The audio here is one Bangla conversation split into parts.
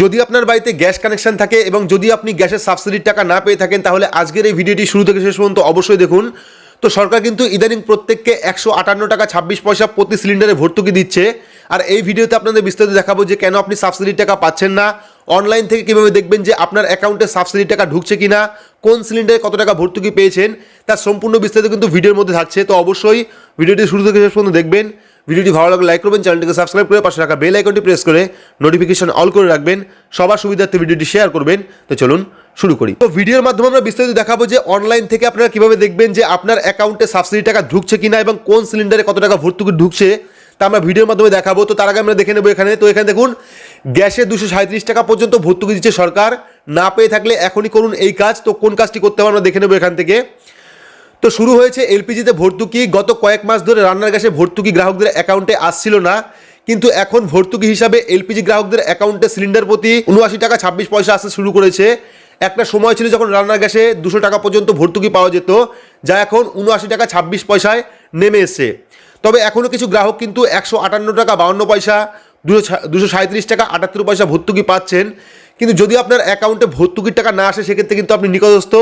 যদি আপনার বাড়িতে গ্যাস কানেকশন থাকে এবং যদি আপনি গ্যাসের সাবসিডির টাকা না পেয়ে থাকেন, তাহলে আজকের এই ভিডিওটি শুরু থেকে শেষ পর্যন্ত অবশ্যই দেখুন। তো সরকার কিন্তু ইদানিং প্রত্যেককে একশো আটান্ন টাকা ছাব্বিশ পয়সা প্রতি সিলিন্ডারে ভর্তুকি দিচ্ছে। আর এই ভিডিওতে আপনাদের বিস্তারিত দেখাবো যে কেন আপনি সাবসিডির টাকা পাচ্ছেন না। অনলাইন থেকে কীভাবে দেখবেন যে আপনার অ্যাকাউন্টে সাবসিডির টাকা ঢুকছে কি না কোন সিলিন্ডারে কত টাকা ভর্তুকি পেয়েছেন, তার সম্পূর্ণ বিস্তারিত কিন্তু ভিডিওর মধ্যে থাকছে। তো অবশ্যই ভিডিওটি শুরু থেকে শেষ পর্যন্ত দেখবেন। ভিডিওটি ভালো লাগলে লাইক করবেন চ্যানেলটিকে সাবস্ক্রাইব করে পাশে রাখা বেল আইকনটি প্রেস করে নোটিফিকেশন অল করে রাখবেন। সবার সুবিধার্থে ভিডিওটি শেয়ার করবেন। তো চলুন শুরু করি। তো ভিডিওর মাধ্যমে আমরা বিস্তারিত দেখাবো যে অনলাইন থেকে আপনারা কীভাবে দেখবেন যে আপনার অ্যাকাউন্টে সাবসিডি টাকা ঢুকছে কিনা এবং কোন সিলিন্ডারে কত টাকা ভর্তুকি ঢুকছে, তা আমরা ভিডিওর মাধ্যমে দেখাবো। তো তার আগে আমরা দেখে নেব এখানে। তো এখানে দেখুন, গ্যাসে দুশো সাঁত্রিশ টাকা পর্যন্ত ভর্তুকি দিচ্ছে সরকার। না পেয়ে থাকলে এখনই করুন এই কাজ। তো কোন কাজটি করতে হবে আমরা দেখে নেব এখান থেকে। তো শুরু হয়েছে এলপিজিতে ভর্তুকি। গত কয়েক মাস ধরে রান্নার গ্যাসে ভর্তুকি গ্রাহকদের অ্যাকাউন্টে আসছিল না। কিন্তু এখন ভর্তুকি হিসাবে এলপিজি গ্রাহকদের অ্যাকাউন্টে সিলিন্ডার প্রতি উনআশি টাকা ছাব্বিশ পয়সা আসতে শুরু করেছে। একটা সময় ছিল যখন রান্নার গ্যাসে দুশো টাকা পর্যন্ত ভর্তুকি পাওয়া যেত, যা এখন উনআশি টাকা ছাব্বিশ পয়সায় নেমে এসছে। তবে এখনও কিছু গ্রাহক কিন্তু একশো আটান্ন টাকা বাউন্ন পয়সা, দুশো দুশো সাঁত্রিশ টাকা আটাত্তর পয়সা ভর্তুকি পাচ্ছেন। কিন্তু যদি আপনার অ্যাকাউন্টে ভর্তুকির টাকা না আসে, সেক্ষেত্রে কিন্তু আপনি নিকটস্থ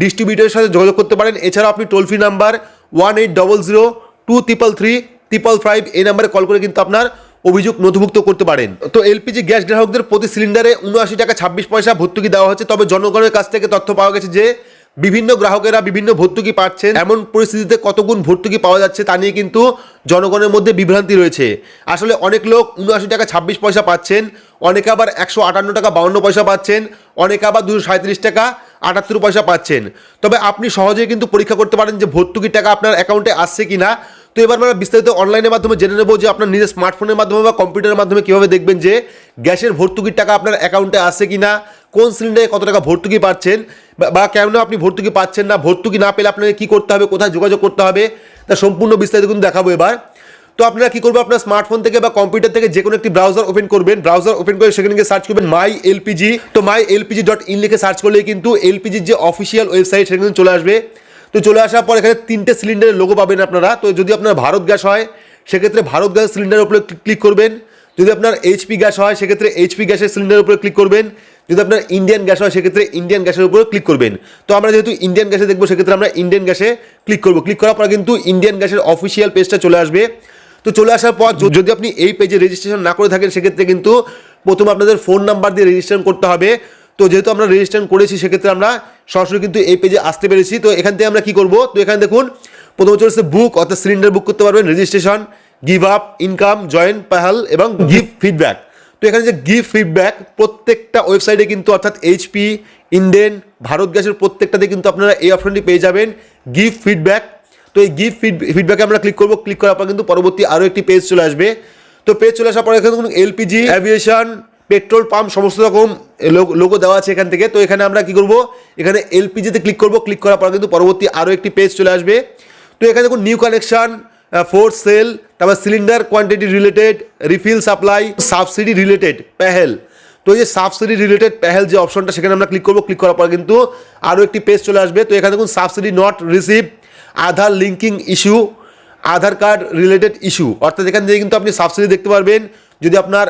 ডিস্ট্রিবিউটরের সাথে যোগাযোগ করতে পারেন। এছাড়াও আপনি toll free number one eight double zero two triple three, triple five এই নাম্বারে কল করে কিন্তু আপনার অভিযোগ নথিভুক্ত করতে পারেন। তো এলপিজি গ্যাস গ্রাহকদের প্রতি সিলিন্ডারে উনআশি টাকা ছাব্বিশ পয়সা ভর্তুকি দেওয়া হচ্ছে। তবে জনগণের কাছ থেকে তথ্য পাওয়া গেছে যে বিভিন্ন গ্রাহকেরা বিভিন্ন ভর্তুকি পাচ্ছেন। এমন পরিস্থিতিতে কতগুণ ভর্তুকি পাওয়া যাচ্ছে তা নিয়ে কিন্তু জনগণের মধ্যে বিভ্রান্তি রয়েছে। আসলে অনেক লোক উনআশি টাকা ছাব্বিশ পয়সা পাচ্ছেন, অনেকে আবার একশো আটান্ন টাকা বাউন্ন পয়সা পাচ্ছেন, অনেকে আবার দুশো সাঁত্রিশ টাকা আটাত্তর পয়সা পাচ্ছেন। তবে আপনি সহজেই কিন্তু পরীক্ষা করতে পারেন যে ভর্তুকির টাকা আপনার অ্যাকাউন্টে আসছে কি না তো এবার আমরা বিস্তারিত অনলাইনের মাধ্যমে জেনে নেব যে আপনার নিজের স্মার্টফোনের মাধ্যমে বা কম্পিউটারের মাধ্যমে কীভাবে দেখবেন যে গ্যাসের ভর্তুকির টাকা আপনার অ্যাকাউন্টে আসছে কি না কোন সিলিন্ডারে কত টাকা ভর্তুকি পাচ্ছেন বা- কেন আপনি ভর্তুকি পাচ্ছেন না, ভর্তুকি না পেলে আপনাকে কী করতে হবে, কোথায় যোগাযোগ করতে হবে, তা সম্পূর্ণ বিস্তারিত কিন্তু দেখাবো এবার। তো আপনারা কি করব আপনার স্মার্টফোন থেকে বা কম্পিউটার থেকে যে কোনো একটি ব্রাউজার ওপেন করবেন। ব্রাউজার ওপেন করে সেখানে গিয়ে সার্চ করবেন মাই এলপিজি তো মাই এলপিজি ডট ইন লিখে সার্চ করলে কিন্তু এলপিজির যে অফিসিয়াল ওয়েবসাইট সেখানে চলে আসবে। তো চলে আসার পর এখানে তিনটে সিলিন্ডারের লোগো পাবেন আপনারা। তো যদি আপনার ভারত গ্যাস হয়, সেক্ষেত্রে ভারত গ্যাস সিলিন্ডারের উপরে ক্লিক করবেন। যদি আপনার এইচপি গ্যাস হয়, সেক্ষেত্রে এইচপি গ্যাসের সিলিন্ডারের উপরে ক্লিক করবেন। যদি আপনার ইন্ডিয়ান গ্যাস হয়, সেক্ষেত্রে ইন্ডিয়ান গ্যাসের উপরে ক্লিক করবেন। তো আমরা যেহেতু ইন্ডিয়ান গ্যাসে দেখব, সেক্ষেত্রে আমরা ইন্ডিয়ান গ্যাসে ক্লিক করব। ক্লিক করার পর কিন্তু ইন্ডিয়ান গ্যাসের অফিসিয়াল পেজটা চলে আসবে। তো চলে আসার পর যদি আপনি এই পেজে রেজিস্ট্রেশন না করে থাকেন, সেক্ষেত্রে কিন্তু প্রথমে আপনাদের ফোন নাম্বার দিয়ে রেজিস্ট্রেশন করতে হবে। তো যেহেতু আমরা রেজিস্ট্রেশন করেছি, সেক্ষেত্রে আমরা সরাসরি কিন্তু এই পেজে আসতে পেরেছি। তো এখান থেকে আমরা কি করব? তো এখানে দেখুন, প্রথমে চলেছে বুক অর্থাৎ সিলিন্ডার বুক করতে পারবেন। Registration give up income join Pahal এবং গিভ ফিডব্যাক তো এখানে যে গিভ ফিডব্যাক প্রত্যেকটা ওয়েবসাইটে কিন্তু অর্থাৎ এইচপি ইন্ডেন ভারত গ্যাসের প্রত্যেকটাতে কিন্তু আপনারা এই অপশনটি পেয়ে যাবেন। গিভ ফিডব্যাক তো এই গিভ ফিডব্যাকে আমরা ক্লিক করব। ক্লিক করার পর কিন্তু পরবর্তী আরও একটি পেজ চলে আসবে। তো পেজ চলে আসার পর এখানে এলপিজি অ্যাভিয়েশন পেট্রোল পাম্প সমস্ত রকম লোগো দেওয়া আছে এখান থেকে। তো এখানে আমরা কি করব? এখানে এলপিজিতে ক্লিক করব। ক্লিক করার পর কিন্তু পরবর্তী আরও একটি পেজ চলে আসবে। তো এখানে দেখুন নিউ কানেকশন ফোর্স সেল তারপর cylinder quantity related refill supply subsidy related Pahal তো এই যে সাবসিডি রিলেটেড প্যাহেল যে অপশনটা সেখানে আমরা ক্লিক করব। ক্লিক করার পর কিন্তু আরও একটি পেজ চলে আসবে। তো এখানে দেখুন subsidy not receive Aadhaar linking issue, Aadhaar card related issue. অর্থাৎ এখান থেকে কিন্তু আপনি সাবসিডি দেখতে পারবেন। যদি আপনার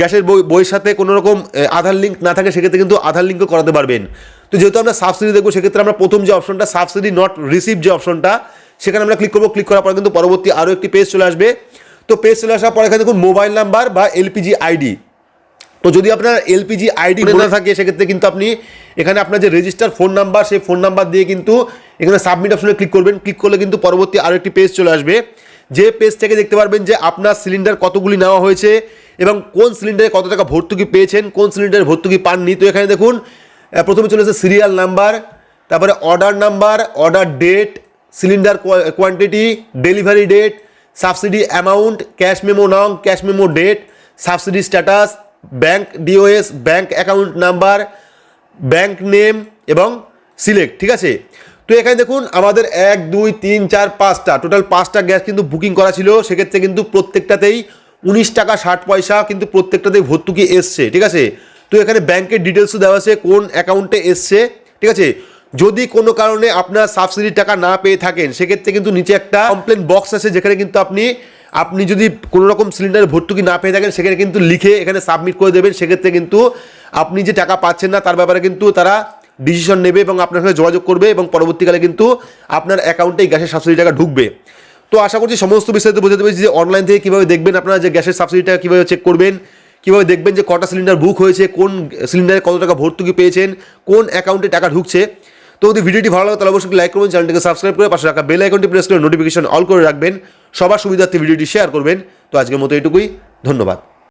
গ্যাসের বই, বইয়ের সাথে কোনো রকম আধার লিঙ্ক না থাকে, সেক্ষেত্রে কিন্তু আধার লিঙ্কও করাতে পারবেন। তো যেহেতু আমরা সাবসিডি দেখব, সেক্ষেত্রে আমরা প্রথম যে অপশনটা সাবসিডি নট রিসিভ যে অপশনটা সেখানে আমরা ক্লিক করব। ক্লিক করার পর কিন্তু পরবর্তী আরও একটি পেজ চলে আসবে। তো পেজ চলে আসার পর এখানে দেখুন মোবাইল নাম্বার বা এলপিজি আইডি তো যদি আপনার এলপিজি আইডি না থাকে সেক্ষেত্রে কিন্তু আপনি এখানে আপনার যে রেজিস্টার ফোন নাম্বার সেই ফোন নাম্বার দিয়ে কিন্তু এখানে সাবমিট অপশনে ক্লিক করবেন। ক্লিক করলে কিন্তু পরবর্তী আরও একটি পেজ চলে আসবে। যে পেজ থেকে দেখতে পারবেন যে আপনার সিলিন্ডার কতগুলি নেওয়া হয়েছে এবং কোন সিলিন্ডারে কত টাকা ভর্তুকি পেয়েছেন কোন সিলিন্ডারে ভর্তুকি পাননি। তো এখানে দেখুন প্রথমে চলে এসেছে সিরিয়াল নাম্বার তারপরে order number order date cylinder quantity delivery date subsidy amount cash memo নং cash memo date subsidy status bank DOS bank account number, bank name এবং সিলেক্ট, ঠিক আছে? তো এখানে দেখুন, আমাদের এক, দুই, তিন, চার, পাঁচটা, টোটাল পাঁচটা গ্যাস কিন্তু বুকিং করা ছিল। সেক্ষেত্রে কিন্তু প্রত্যেকটাতেই উনিশ টাকা, ষাট পয়সা কিন্তু প্রত্যেকটাতেই ভর্তুকি এসছে, ঠিক আছে? তো এখানে ব্যাংকের ডিটেলসও দেওয়া আছে, কোন অ্যাকাউন্টে এসছে, ঠিক আছে? যদি কোনো কারণে আপনার সাবসিডির টাকা না পেয়ে থাকেন, সেক্ষেত্রে কিন্তু নিচে একটা কমপ্লেন বক্স আছে, যেখানে কিন্তু আপনি আপনি যদি কোনো রকম সিলিন্ডারে ভর্তুকি না পেয়ে থাকেন, সেখানে কিন্তু লিখে এখানে সাবমিট করে দেবেন। সেক্ষেত্রে কিন্তু আপনি যে টাকা পাচ্ছেন না, তার ব্যাপারে কিন্তু তারা ডিসিশন নেবে এবং আপনার সঙ্গে যোগাযোগ করবে এবং পরবর্তীকালে কিন্তু আপনার অ্যাকাউন্টে গ্যাসের সাবসিডি টাকা ঢুকবে। তো আশা করছি সমস্ত বিস্তারিত বোঝাতে পেরেছি যে অনলাইন থেকে কীভাবে দেখবেন আপনারা যে গ্যাসের সাবসিডিটা কীভাবে চেক করবেন, কীভাবে দেখবেন যে কটা সিলিন্ডার বুক হয়েছে, কোন সিলিন্ডারে কত টাকা ভর্তুকি পেয়েছেন, কোন অ্যাকাউন্টে টাকা ঢুকছে। তো যদি ভিডিওটি ভালো লাগে, তাহলে অবশ্যই লাইক করবেন চ্যানেলটিকে সাবস্ক্রাইব করে পাশে রাখা বেল আইকনটি প্রেস করে নোটিফিকেশন অল করে রাখবেন। সবার সুবিধার্থে ভিডিওটি শেয়ার করবেন। তো আজকের মতো এটুকুই। ধন্যবাদ।